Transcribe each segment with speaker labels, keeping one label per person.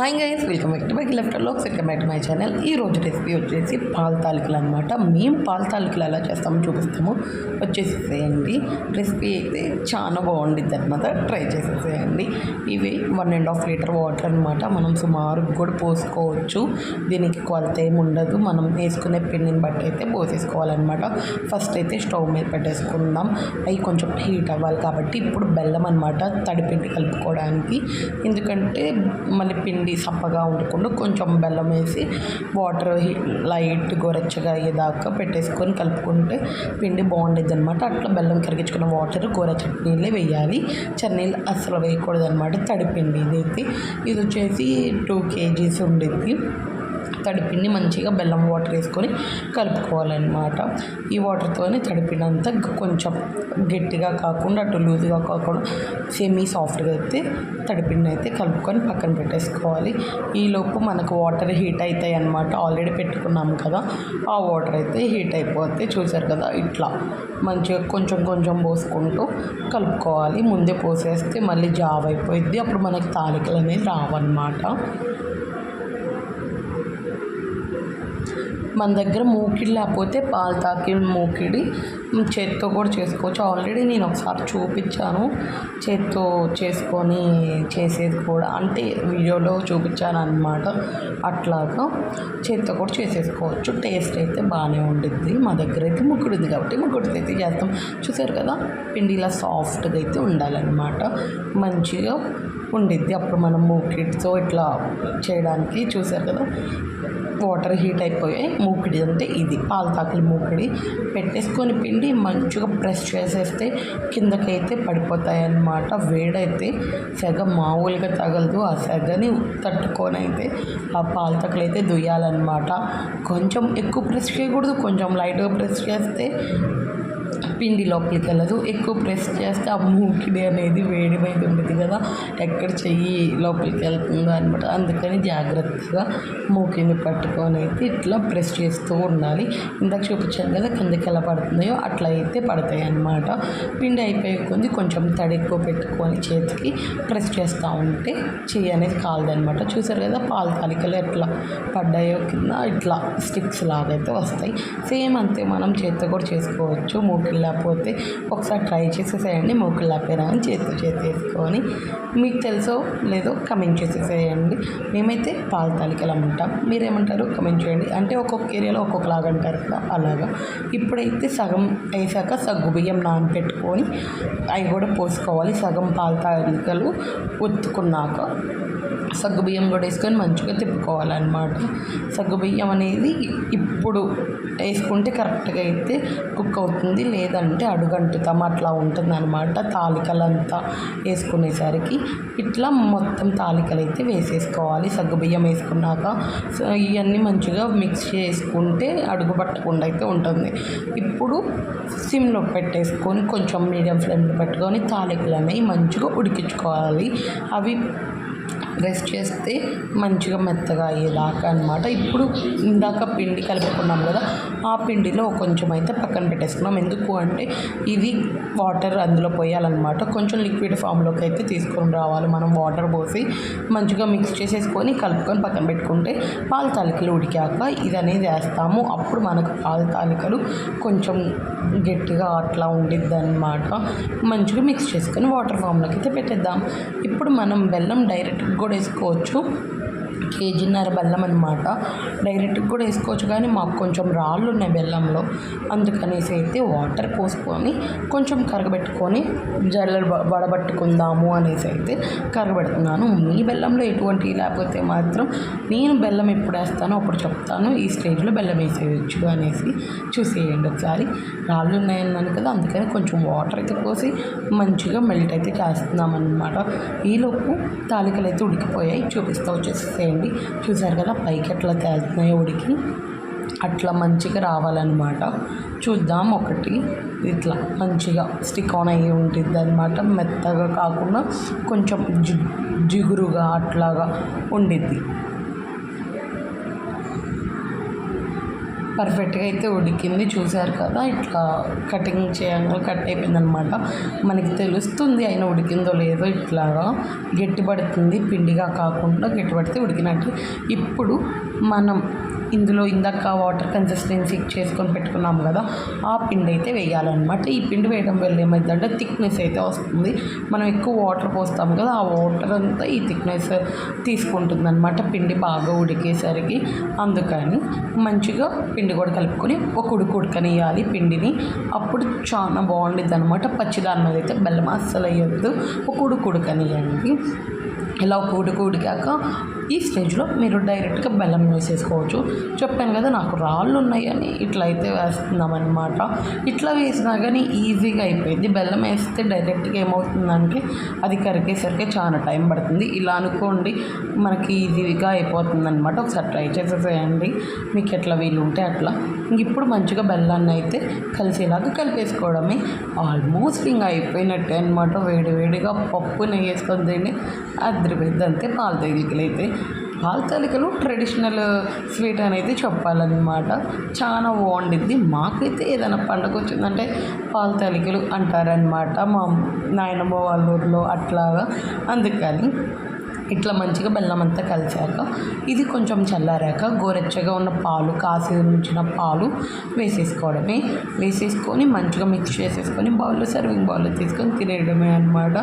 Speaker 1: Hi guys welcome back to my లెఫ్ట్లో welcome back to my channel ఈ రోజు recipe వచ్చేసి పాల తాలికలు అనమాట మేము పాల తాలికలు ఎలా చేస్తామో చూపిస్తాము. వచ్చేసేయండి. రెసిపీ అయితే చాలా బాగుండిద్ది అనమాట ట్రై చేసేసేయండి. ఇవి one and half litre water అనమాట మనం సుమారు కూడా పోసుకోవచ్చు. దీనికి కొలత ఏమి ఉండదు. మనం వేసుకునే పిండిని బట్టి అయితే పోసేసుకోవాలన్నమాట. ఫస్ట్ అయితే స్టవ్ మీద పెట్టేసుకుందాం. అవి కొంచెం హీట్ అవ్వాలి కాబట్టి ఇప్పుడు బెల్లం అనమాట తడిపిండి కలుపుకోవడానికి. ఎందుకంటే మళ్ళీ పిండి పిండి సప్పగా ఉండకుండా కొంచెం బెల్లం వేసి వాటర్ లైట్ గోరెచ్చగా అయ్యేదాకా పెట్టేసుకొని కలుపుకుంటే పిండి బాగుండేది అనమాట అట్లా బెల్లం కరిగించుకున్న వాటర్ కూర చట్నీలే వేయాలి. చట్నీలు అస్సలు వేయకూడదు అనమాట తడిపిండి ఇది అయితే ఇది వచ్చేసి టూ కేజీస్ ఉండేది తడిపిండి మంచిగా బెల్లం వాటర్ వేసుకొని కలుపుకోవాలన్నమాట. ఈ వాటర్తోనే తడిపిండి అంతా కొంచెం గట్టిగా కాకుండా అటు లూజ్గా కాకుండా సెమీ సాఫ్ట్గా అయితే తడిపిండి అయితే కలుపుకొని పక్కన పెట్టేసుకోవాలి. ఈలోపు మనకు వాటర్ హీట్ అవుతాయి అన్నమాట. ఆల్రెడీ పెట్టుకున్నాం కదా ఆ వాటర్ అయితే హీట్ అయిపోతే చూసారు కదా ఇట్లా మంచిగా కొంచెం కొంచెం పోసుకుంటూ కలుపుకోవాలి. ముందే పోసేస్తే మళ్ళీ జావ్ అయిపోయింది అప్పుడు మనకి తాలికలు అనేది రావన్నమాట. మన దగ్గర మూకిడి లేకపోతే పాలు తాకి మూకిడి చేత్తో కూడా చేసుకోవచ్చు. ఆల్రెడీ నేను ఒకసారి చూపించాను. చేత్తో చేసుకొని చేసేది కూడా. అంటే వీడియోలో చూపించాను అనమాట అట్లాగా చేత్తో కూడా చేసేసుకోవచ్చు. టేస్ట్ అయితే బాగానే ఉండిద్ది. మా దగ్గర అయితే ముక్కుడు ఉంది కాబట్టి ముక్కుడు అయితే చేస్తాం. చూసారు కదా? పిండి ఇలా సాఫ్ట్గా అయితే ఉండాలన్నమాట. మంచిగా ఉండిద్ది. అప్పుడు మనం మూకిడితో ఇట్లా చేయడానికి చూసారు కదా వాటర్ హీట్ అయిపోయాయి. మూకిడి అంటే ఇది పాలతాకులు మూకిడి. పెట్టేసుకొని పిండి మంచిగా ప్రెస్ చేసేస్తే కిందకైతే పడిపోతాయి అన్నమాట వేడైతే సెగ మామూలుగా తగలదు. ఆ సెగని తట్టుకొని అయితే ఆ పాలతాకులు అయితే దుయ్యాలన్నమాట. కొంచెం ఎక్కువ ప్రెస్ చేయకూడదు. కొంచెం లైట్గా ప్రెస్ చేస్తే పిండి లోపలికి వెళ్ళదు. ఎక్కువ ప్రెస్ చేస్తే ఆ మూకిడి అనేది వేడి మీద ఉండదు కదా. ఎక్కడ చెయ్యి లోపలికి వెళ్తుందో అనమాట అందుకని జాగ్రత్తగా మూకిని పట్టుకొని అయితే ఇట్లా ప్రెస్ చేస్తూ ఉండాలి. ఇందాక చూపించాను కదా కిందకి ఎలా పడుతున్నాయో అట్లా అయితే పడతాయి అన్నమాట. పిండి అయిపోయే కొద్ది కొంచెం తడి ఎక్కువ పెట్టుకొని చేతికి ప్రెస్ చేస్తూ ఉంటే చెయ్యి అనేది కాలదనమాట చూసారు కదా పాలు తాలికలు ఎట్లా పడ్డాయో కింద ఇట్లా స్టిక్స్ లాగా అయితే వస్తాయి. సేమ్ అంతే మనం చేతితో కూడా చేసుకోవచ్చు. మూకిళ్ళు లేకపోతే ఒకసారి ట్రై చేసేసేయండి మూకిళ్ళు అని కానీ చేసేసుకొని మీకు తెలుసో లేదో కమెంట్ చేసేసేయండి. మేమైతే పాల తాలికలు అమ్ముంటాం. మీరేమంటారు? కమెంట్ చేయండి. అంటే ఒక్కొక్క ఏరియాలో ఒక్కొక్కలాగా అంటారు కదా అలాగా. ఇప్పుడైతే సగం వేసాక సగ్గు బియ్యం నానబెట్టుకొని అవి కూడా పోసుకోవాలి. సగం పాల తాలికలు ఒత్తుకున్నాక సగ్గుబియ్యం కూడా వేసుకొని మంచిగా తిప్పుకోవాలన్నమాట. సగ్గుబియ్యం అనేది ఇప్పుడు వేసుకుంటే కరెక్ట్గా అయితే కుక్ అవుతుంది లేదంటే అడుగంటుతాం అట్లా ఉంటుందన్నమాట. తాలికలంతా వేసుకునేసరికి ఇట్లా మొత్తం తాలికలు అయితే వేసేసుకోవాలి. సగ్గుబియ్యం వేసుకున్నాక సో ఇవన్నీ మంచిగా మిక్స్ చేసుకుంటే అడుగు పట్టకుండా అయితే ఉంటుంది. ఇప్పుడు సిమ్లో పెట్టేసుకొని కొంచెం మీడియం ఫ్లేమ్లో పెట్టుకొని తాలికలు అనేవి మంచిగా ఉడికించుకోవాలి. అవి రెస్ట్ చేస్తే మంచిగా మెత్తగా అయ్యేదాకా అనమాట ఇప్పుడు ఇందాక పిండి కలుపుకున్నాం కదా ఆ పిండిలో కొంచెం అయితే పక్కన పెట్టేసుకున్నాం. ఎందుకు అంటే ఇది వాటర్ అందులో పోయాలన్నమాట. కొంచెం లిక్విడ్ ఫామ్లోకి అయితే తీసుకొని రావాలి. మనం వాటర్ పోసి మంచిగా మిక్స్ చేసేసుకొని కలుపుకొని పక్కన పెట్టుకుంటే పాల తాలికలు ఉడికాక ఇది అనేది వేస్తాము. అప్పుడు మనకు పాల తాలికలు కొంచెం గట్టిగా అట్లా ఉండిద్ది అనమాట మంచిగా మిక్స్ చేసుకొని వాటర్ ఫామ్లోకి అయితే పెట్టేద్దాం. ఇప్పుడు మనం బెల్లం డైరెక్ట్గా కూడా వేసుకోవచ్చు కేజీన్నర బెల్లం అనమాట డైరెక్ట్గా కూడా వేసుకోవచ్చు కానీ మాకు కొంచెం రాళ్ళు ఉన్నాయి బెల్లంలో. అందుకనేసి అయితే వాటర్ పోసుకొని కొంచెం కరగబెట్టుకొని జల్లలు వడబట్టుకుందాము అనేసి అయితే కరగబెడుతున్నాను. మీ బెల్లంలో ఎటువంటి లేకపోతే మాత్రం నేను బెల్లం ఎప్పుడు వేస్తానో అప్పుడు చెప్తాను. ఈ స్టేజ్లో బెల్లం వేసేయచ్చు అనేసి చూసేయండి ఒకసారి. రాళ్ళు ఉన్నాయన్నాను కదా అందుకని కొంచెం వాటర్ అయితే పోసి మంచిగా మెల్ట్ అయితే చేస్తున్నాం అనమాట ఈలోపు తాలికలు అయితే ఉడికిపోయాయి. చూపిస్తూ వచ్చేసేయండి. చూసారు కదా పైకి ఎట్లా తేలుతున్నాయో ఉడికి. అట్లా మంచిగా రావాలన్నమాట. చూద్దాం ఒకటి. ఇట్లా మంచిగా స్టిక్ ఆన్ అయ్యి ఉంటుంది అనమాట మెత్తగా కాకుండా కొంచెం జి జిగురుగా అట్లాగా ఉండిద్ది. పర్ఫెక్ట్గా అయితే ఉడికింది. చూశారు కదా ఇట్లా కటింగ్ చేయంగా కట్ అయిపోయింది అనమాట మనకి తెలుస్తుంది అయినా ఉడికిందో లేదో ఇట్లాగా గట్టిపడుతుంది పిండిగా కాకుండా గట్టిపడితే ఉడికినట్టు. ఇప్పుడు మనం ఇందులో ఇందాక వాటర్ కన్సిస్టెన్సీ చేసుకొని పెట్టుకున్నాం కదా ఆ పిండి అయితే వేయాలన్నమాట. ఈ పిండి వేయడం వల్ల ఏమైందంటే థిక్నెస్ అయితే వస్తుంది. మనం ఎక్కువ వాటర్ పోస్తాం కదా ఆ వాటర్ అంతా ఈ థిక్నెస్ తీసుకుంటుంది అనమాట పిండి బాగా ఉడికేసరికి అందుకని మంచిగా పిండి కూడా కలుపుకొని ఒక ఉడుకు ఉడకనియాలి పిండిని. అప్పుడు చాలా బాగుండిద్ది అనమాట పచ్చిదాని మీద అయితే బెల్లం అస్సలు వేయొద్దు ఒక ఉడుకు ఉడకనియండి ఇలా కూడి కూడికాక ఉడికాక ఈ స్టేజ్లో మీరు డైరెక్ట్గా బెల్లం వేసేసుకోవచ్చు. చెప్పాను కదా నాకు రాళ్ళు ఉన్నాయని ఇట్లా అయితే వేస్తున్నామన్నమాట. ఇట్లా వేసినా కానీ ఈజీగా అయిపోయింది. బెల్లం వేస్తే డైరెక్ట్గా ఏమవుతుందంటే అది కరిగేసరికి చాలా టైం పడుతుంది. ఇలా అనుకోండి మనకి ఈజీగా అయిపోతుంది అనమాట ఒకసారి ట్రై చేసేసేయండి. మీకు ఎట్లా వీలు ఉంటే అట్లా. ఇప్పుడు మంచిగా బెల్లాన్ని అయితే కలిసేలాగా కలిపేసుకోవడమే. ఆల్మోస్ట్ ఇంకా అయిపోయినట్టే అనమాట వేడి వేడిగా పప్పు నెయ్యి వేసుకొని తిని అదిరిపోయింది. అంతే పాల తగిలికలు అయితే. పాల తలికలు ట్రెడిషనల్ స్వీట్ అనేది చెప్పాలన్నమాట. చాలా బాగుండిద్ది. మాకైతే ఏదైనా పండగ వచ్చిందంటే పాల తలికలు అంటారనమాట మా నాయనమ్మ వాళ్ళ ఊర్లో అట్లాగా. అందుకని ఇట్లా మంచిగా బెల్లం అంతా కలిసాక ఇది కొంచెం చల్లారాక గోరెచ్చగా ఉన్న పాలు కాసి ఉంచిన పాలు వేసేసుకోవడమే. వేసేసుకొని మంచిగా మిక్స్ చేసేసుకొని బౌల్లో సర్వింగ్ బౌల్లో తీసుకొని తినేయడమే అనమాట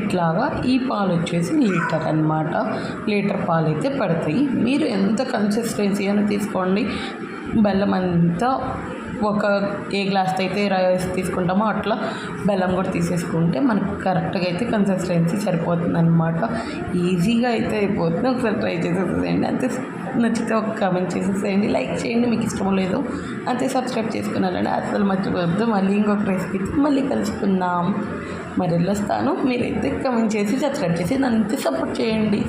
Speaker 1: ఇట్లాగా ఈ పాలు వచ్చేసి లీటర్ అనమాట లీటర్ పాలు అయితే పడతాయి. మీరు ఎంత కన్సిస్టెన్సీ అని తీసుకోండి. బెల్లం అంతా ఒక ఏ గ్లాస్తో అయితే రైస్ తీసుకుంటామో అట్లా బెల్లం కూడా తీసేసుకుంటే మనకు కరెక్ట్గా అయితే కన్సిస్టెన్సీ సరిపోతుంది అనమాట ఈజీగా అయితే అయిపోతుంది. ఒకసారి ట్రై చేసేసేయండి. అంతే. నచ్చితే ఒక కామెంట్ చేసేసేయండి. లైక్ చేయండి. మీకు ఇష్టం లేదు అంతే సబ్స్క్రైబ్ చేసుకున్నారండి అసలు మర్చిపోవద్దు. మళ్ళీ ఇంకొక రెసిపీ మళ్ళీ కలుసుకుందాం. మరి వెళ్ళొస్తాను మీరైతే కమెంట్ చేసి సబ్స్క్రైబ్ చేసి నన్ను సపోర్ట్ చేయండి.